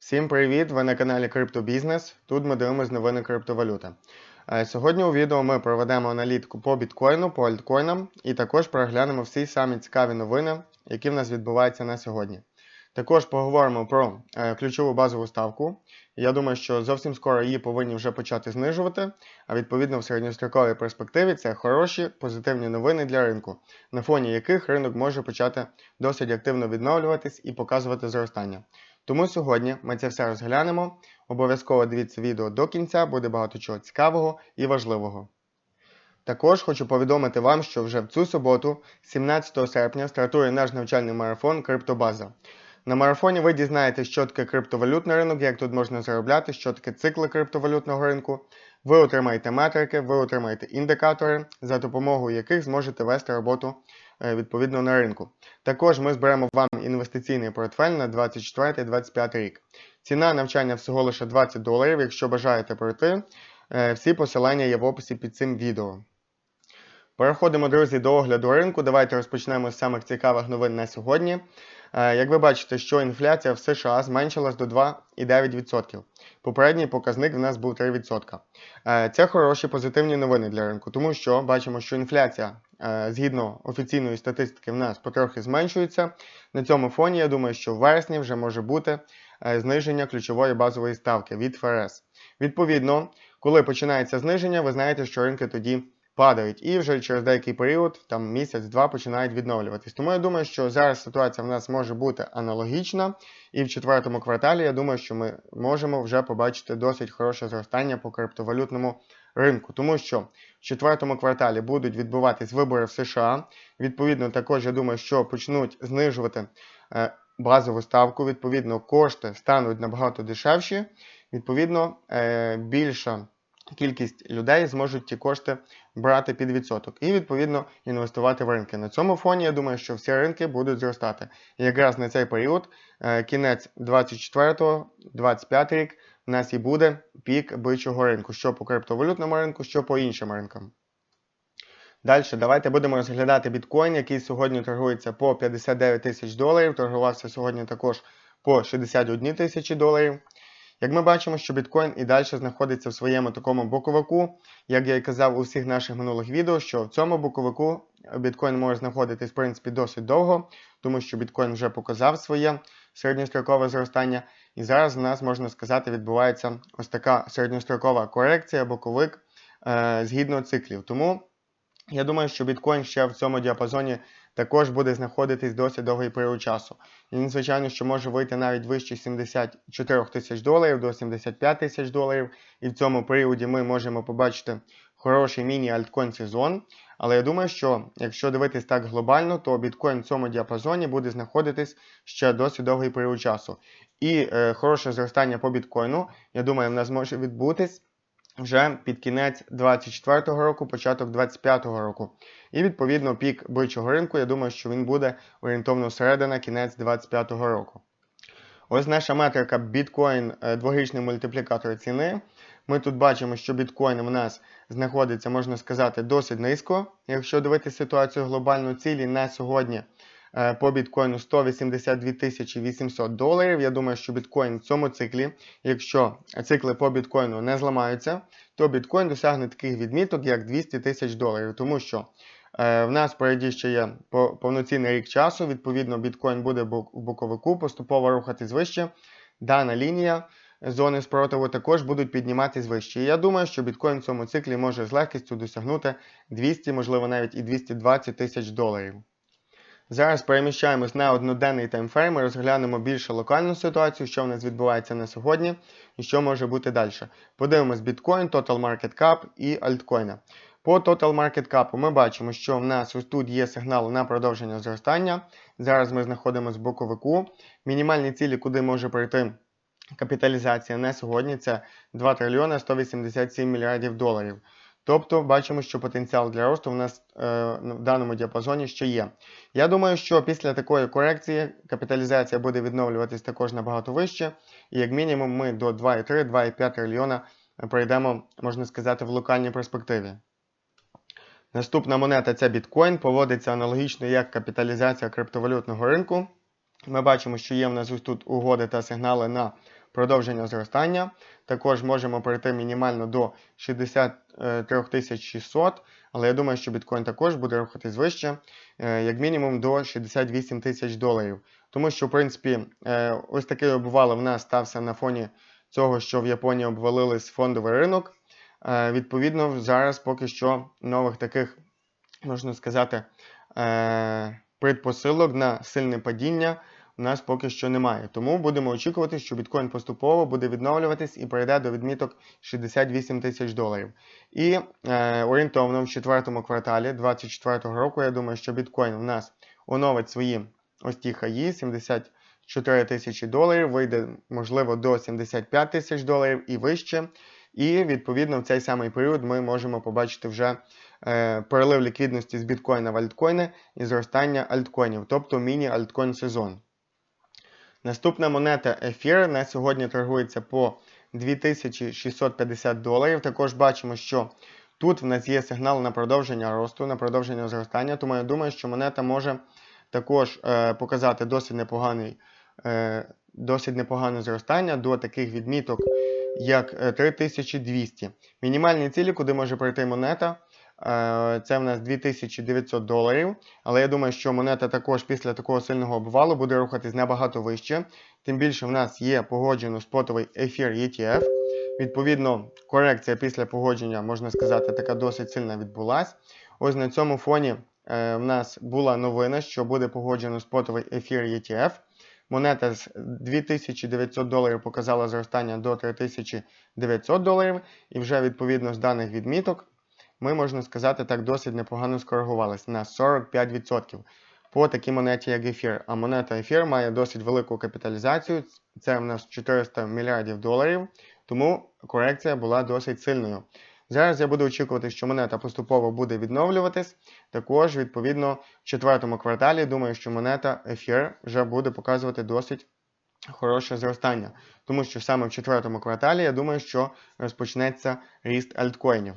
Всім привіт! Ви на каналі Криптобізнес. Тут ми дивимося новини криптовалюти. Е, Сьогодні у відео ми проведемо аналітику по біткоїну, по альткоїнам і також переглянемо всі самі цікаві новини, які в нас відбуваються на сьогодні. Також поговоримо про е, ключову базову ставку. Я думаю, що зовсім скоро її повинні вже почати знижувати, а відповідно в середньостроковій перспективі це хороші позитивні новини для ринку, на фоні яких ринок може почати досить активно відновлюватись і показувати зростання. Тому сьогодні ми це все розглянемо. Обов'язково дивіться відео до кінця, буде багато чого цікавого і важливого. Також хочу повідомити вам, що вже в цю суботу, 17 серпня, стартує наш навчальний марафон Криптобаза. На марафоні ви дізнаєтесь, що таке криптовалютний ринок, як тут можна заробляти, що таке цикли криптовалютного ринку. Ви отримаєте метрики, ви отримаєте індикатори, за допомогою яких зможете вести роботу е, відповідно на ринку. Також ми зберемо вам інвестиційний портфель на 24-25 рік. Ціна навчання всього лише 20 доларів. Якщо бажаєте пройти, е, всі посилання є в описі під цим відео. Переходимо, друзі, до огляду ринку. Давайте розпочнемо з самих цікавих новин на сьогодні. Е, Як ви бачите, що інфляція в США зменшилась до 2,9%. Попередній показник в нас був 3%. Е, Це хороші позитивні новини для ринку, тому що бачимо, що інфляція е, згідно офіційної статистики в нас потрохи зменшується. На цьому фоні я думаю, що в вересні вже може бути зниження ключової базової ставки від ФРС. Відповідно, коли починається зниження, ви знаєте, що ринки тоді падають і вже через деякий період, там місяць-два, починають відновлюватись. Тому я думаю, що зараз ситуація в нас може бути аналогічна, і в четвертому кварталі я думаю, що ми можемо вже побачити досить хороше зростання по криптовалютному ринку, тому що в четвертому кварталі будуть відбуватись вибори в США. Відповідно, також я думаю, що почнуть знижувати е, базову ставку. Відповідно, кошти стануть набагато дешевші. Відповідно, е, більша кількість людей зможуть ті кошти брати під відсоток і відповідно інвестувати в ринки. На цьому фоні я думаю, що всі ринки будуть зростати. І якраз на цей період, е, кінець 24-25 рік, у нас і буде пік бичого ринку, що по криптовалютному ринку, що по іншим ринкам. Далі, давайте будемо розглядати біткоін, який сьогодні торгується по 59 тисяч доларів. Торгувався сьогодні також по 61 тисячі доларів. Як ми бачимо, що біткоін і далі знаходиться в своєму такому боковику, як я і казав у всіх наших минулих відео, що в цьому боковику біткоін може знаходитись в принципі досить довго, тому що біткоін вже показав своє середньострокове зростання. І зараз у нас, можна сказати, відбувається ось така середньострокова корекція, боковик е, згідно циклів. Тому я думаю, що біткоін ще в цьому діапазоні також буде знаходитись досить довгий період часу. Він, звичайно, що може вийти навіть вище 74 тисяч доларів до 75 тисяч доларів. І в цьому періоді ми можемо побачити хороший міні-альткоін сезон. Але я думаю, що якщо дивитись так глобально, то біткоін в цьому діапазоні буде знаходитись ще досить довгий період часу. І е, хороше зростання по біткоїну, я думаю, в нас може відбутись вже під кінець 24-го року, початок 25-го року. І відповідно пік бичого ринку, я думаю, що він буде орієнтовно середина, кінець 25-го року. Ось наша метрика біткоін е, дворічний мультиплікатор ціни. Ми тут бачимо, що біткоін у нас знаходиться, можна сказати, досить низько. Якщо дивитися ситуацію глобально, цілі на сьогодні по біткоїну 182 тисячі 800 доларів. Я думаю, що біткоін в цьому циклі, якщо цикли по біткоїну не зламаються, то біткоін досягне таких відміток, як 200 тисяч доларів. Тому що е, в нас впереді ще є повноцінний рік часу, відповідно, біткоін буде в боковику, поступово рухатись вище. Дана лінія зони спротиву також будуть підніматись вище. І я думаю, що біткоін в цьому циклі може з легкістю досягнути 200, можливо, навіть і 220 тисяч доларів. Зараз переміщаємось на одноденний таймфрейм і розглянемо більше локальну ситуацію, що в нас відбувається на сьогодні і що може бути далі. Подивимось біткоін, Total Market Cap і альткоїна. По Total Market Cap ми бачимо, що в нас ось тут є сигнал на продовження зростання. Зараз ми знаходимося в боковику. Мінімальні цілі, куди може прийти капіталізація на сьогодні, це 2 трильйона 187 мільярдів доларів. Тобто бачимо, що потенціал для росту в нас е, в даному діапазоні ще є. Я думаю, що після такої корекції капіталізація буде відновлюватись також набагато вище, і як мінімум ми до 2,3-2,5 трильйона пройдемо, можна сказати, в локальній перспективі. Наступна монета це біткоін, поводиться аналогічно як капіталізація криптовалютного ринку. Ми бачимо, що є в нас ось тут угоди та сигнали на продовження зростання. Також можемо перейти мінімально до 63 600, але я думаю, що біткоін також буде рухатись вище, е, як мінімум до 68 тисяч доларів. Тому що, в принципі, е, ось такий обвал в нас стався на фоні цього, що в Японії обвалились фондовий ринок. Е, Відповідно, зараз поки що нових таких, можна сказати, е, предпосилок на сильне падіння у нас поки що немає. Тому будемо очікувати, що біткоін поступово буде відновлюватись і прийде до відміток 68 тисяч доларів. І е, орієнтовно в четвертому кварталі 2024 року, я думаю, що біткоін у нас оновить свої ось ті хаї 74 тисячі доларів, вийде, можливо, до 75 тисяч доларів і вище. І відповідно в цей самий період ми можемо побачити вже е, перелив ліквідності з біткоїна в альткоїни і зростання альткоїнів, тобто міні-альткоін сезон. Наступна монета Ефір на сьогодні торгується по 2650 доларів. Також бачимо, що тут в нас є сигнал на продовження росту, на продовження зростання, тому я думаю, що монета може також е, показати досить непоганий, е, досить непогане зростання до таких відміток, як е, 3200. Мінімальні цілі, куди може пройти монета, е, це в нас 2900 доларів. Але я думаю, що монета також після такого сильного обвалу буде рухатись набагато вище. Тим більше в нас є погоджено спотовий ефір ETF. Відповідно, корекція після погодження, можна сказати, така досить сильна відбулась. Ось на цьому фоні е, в нас була новина, що буде погоджено спотовий ефір ETF. Монета з 2900 доларів показала зростання до 3900 доларів, і вже відповідно з даних відміток ми, можна сказати, так досить непогано скоригувалися на 45% по такій монеті, як ефір. А монета ефір має досить велику капіталізацію. Це в нас 400 мільярдів доларів, тому корекція була досить сильною. Зараз я буду очікувати, що монета поступово буде відновлюватись. Також, відповідно, в четвертому кварталі думаю, що монета ефір вже буде показувати досить хороше зростання. Тому що саме в четвертому кварталі я думаю, що розпочнеться ріст альткоїнів.